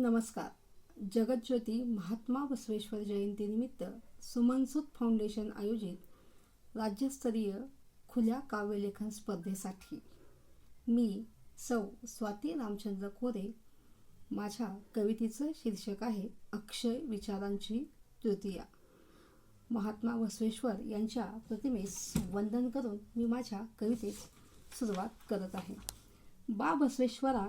नमस्कार. जगज्योती महात्मा बसवेश्वर जयंतीनिमित्त सुमनसूत फाउंडेशन आयोजित राज्यस्तरीय खुल्या काव्यलेखन स्पर्धेसाठी मी सौ स्वाती रामचंद्र कोरे माझ्या कवितेचं शीर्षक आहे अक्षय विचारांची तृतीया. महात्मा बसवेश्वर यांच्या प्रतिमेस वंदन करून मी माझ्या कवितेस सुरुवात करत आहे. बा बसवेश्वरा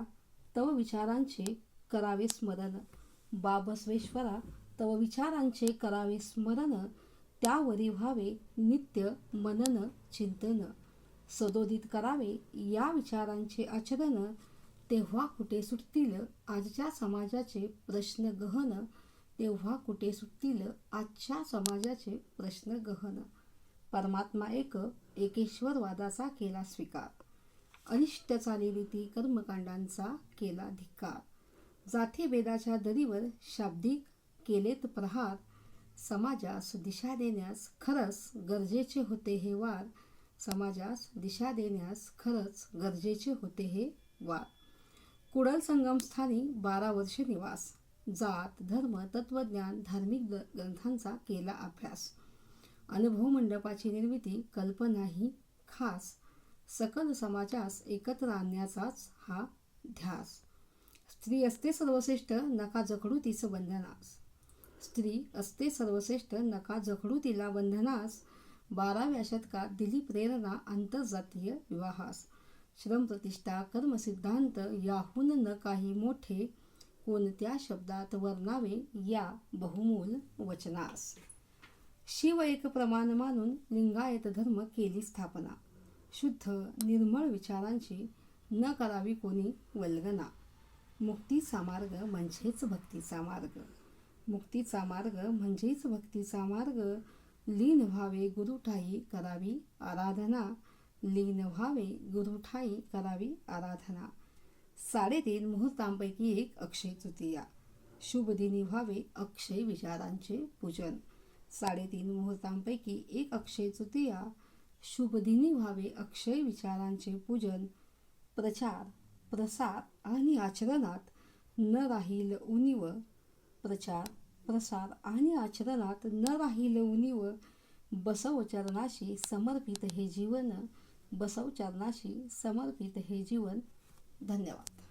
तव विचारांचे करावे स्मरण बाबसवेश्वरा तव विचारांचे करावे स्मरण त्यावरी व्हावे नित्य मनन चिंतन. सदोदित करावे या विचारांचे आचरण. तेव्हा कुठे सुटतील आजच्या समाजाचे प्रश्न गहन? तेव्हा कुठे सुटतील आजच्या समाजाचे प्रश्न गहन? परमात्मा एक एकेश्वरवादाचा केला स्वीकार. अनिष्ट चालीरीती कर्मकांडांचा केला धिक्कार. जातीभेदाच्या दरीवर शाब्दिक केलेत प्रहार समाजास दिशा देण्यास खरंच गरजेचे होते हे वार समाजास दिशा देण्यास खरंच गरजेचे होते हे वार. कुडल संगमस्थानी बारा वर्ष निवास. जात धर्म तत्वज्ञान धार्मिक ग्रंथांचा केला अभ्यास. अनुभव मंडपाची निर्मिती कल्पना ही खास. सकल समाजास एकत्र आणण्याचाच हा ध्यास. स्त्री असते सर्वश्रेष्ठ नका जखडू तिचं बंधनास. स्त्री असते सर्वश्रेष्ठ नका जखडू तिला बंधनास. बाराव्या शतकात दिली प्रेरणा आंतरजातीय विवाहास. श्रम प्रतिष्ठा कर्मसिद्धांत याहून न काही मोठे. कोणत्या शब्दात वर्णावे या बहुमूल वचनास? शिव एक प्रमाण मानून लिंगायत धर्म केली स्थापना. शुद्ध निर्मळ विचारांची न करावी कोणी वल्गना. मुक्तीचा मार्ग म्हणजेच भक्तीचा मार्ग. मुक्तीचा मार्ग म्हणजेच भक्तीचा मार्ग. लीन व्हावे गुरुठाई करावी आराधना. लीन व्हावे गुरुठाई करावी आराधना. साडेतीन मुहूर्तांपैकी एक अक्षय तृतीया. शुभ दिनी व्हावे अक्षय विचारांचे पूजन. साडेतीन मुहूर्तांपैकी एक अक्षय तृतीया. शुभ दिनी व्हावे अक्षय विचारांचे पूजन. प्रचार. प्रसार आणि आचरणात न राहील उणीव. प्रचार प्रसार आणि आचरणात न राहील उणीव. बसवचरणाशी समर्पित हे जीवन बसवचरणाशी समर्पित हे जीवन. धन्यवाद.